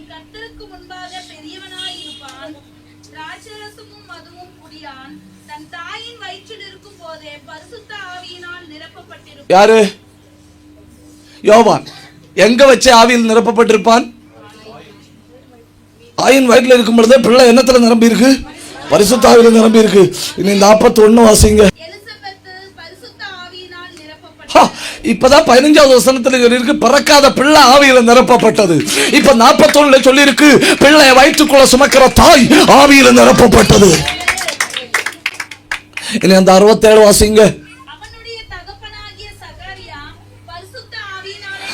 அவன் கர்த்தருக்கு முன்பாக பெரியவனாய் இருப்பான் திராட்சரசமும் மதுவும் குடியான். தன் தாயின் வயிற்றில் இருக்கும் போதே பரிசுத்த ஆவியினால் நிரப்பப்பட்டிருப்பான். யாரு? யோவான். எங்க வச்சு ஆவியில் நிரப்பப்பட்டிருப்பான்? ஆயின் வயிற்றுல இருக்கும் பொழுதே பிள்ளை என்னத்துல நிரம்பி இருக்கு பரிசுத்த ஆவியில நிரம்பி இருக்கு இனி நாற்பத்தி ஒண்ணு வாசிங்க எலிசபெத்து பரிசுத்த ஆவியினால் நிரப்பப்பட்டாள் ஹா, இப்பதான் பதினஞ்சாவது வசனத்துல சொல்லியிருக்கு பிறக்காத பிள்ளை ஆவியில நிரப்பப்பட்டது. இப்ப நாற்பத்தொன்னுல சொல்லியிருக்கு பிள்ளைய வயிற்றுக்குள்ள சுமக்கிற தாய் ஆவியில நிரப்பப்பட்டது. இனி அந்த அறுபத்தேழு வாசிங்க.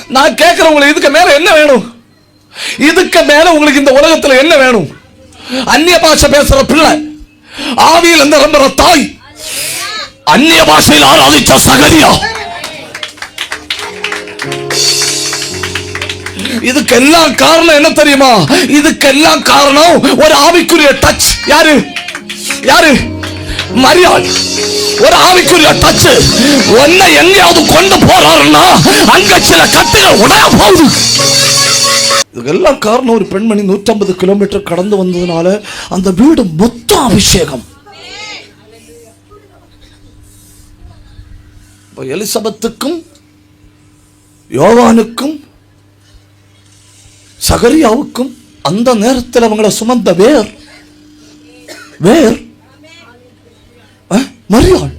நான் கேட்கிறேன் உங்களுக்கு இதுக்கு மேல என்ன வேணும்? இதுக்கு மேல உங்களுக்கு இந்த உலகத்துல என்ன வேணும்? அந்நிய பாஷை பேசுற பிள்ளை ஆவியில் நிரம்புற தாய். அந்நிய பாஷையில் ஆராதிச்ச சகரியா. இதுக்கெல்லாம் காரணம் என்ன தெரியுமா? இதுக்கெல்லாம் காரணம் ஒரு ஆவிக்குரிய டச் யாரு? யாரு? மரியாள். ஒரு ஆவிக்குரிய டச் ஒன்ன எங்கேயாவது கொண்டு போறாருன்னா அங்க சில கட்டுகள் உடைய போகுது. இதுக்கெல்லாம் காரணம் ஒரு பெண்மணி 150 கிலோமீட்டர் கடந்து வந்ததுனால அந்த வீடு மொத்தம் அபிஷேகம். எலிசபத்துக்கும் எலிசபெத்துக்கும் யோவானுக்கும் சகரியாவுக்கும் அந்த நேரத்தில் அவங்கள சுமந்த வேர் வேர் மரியாள்.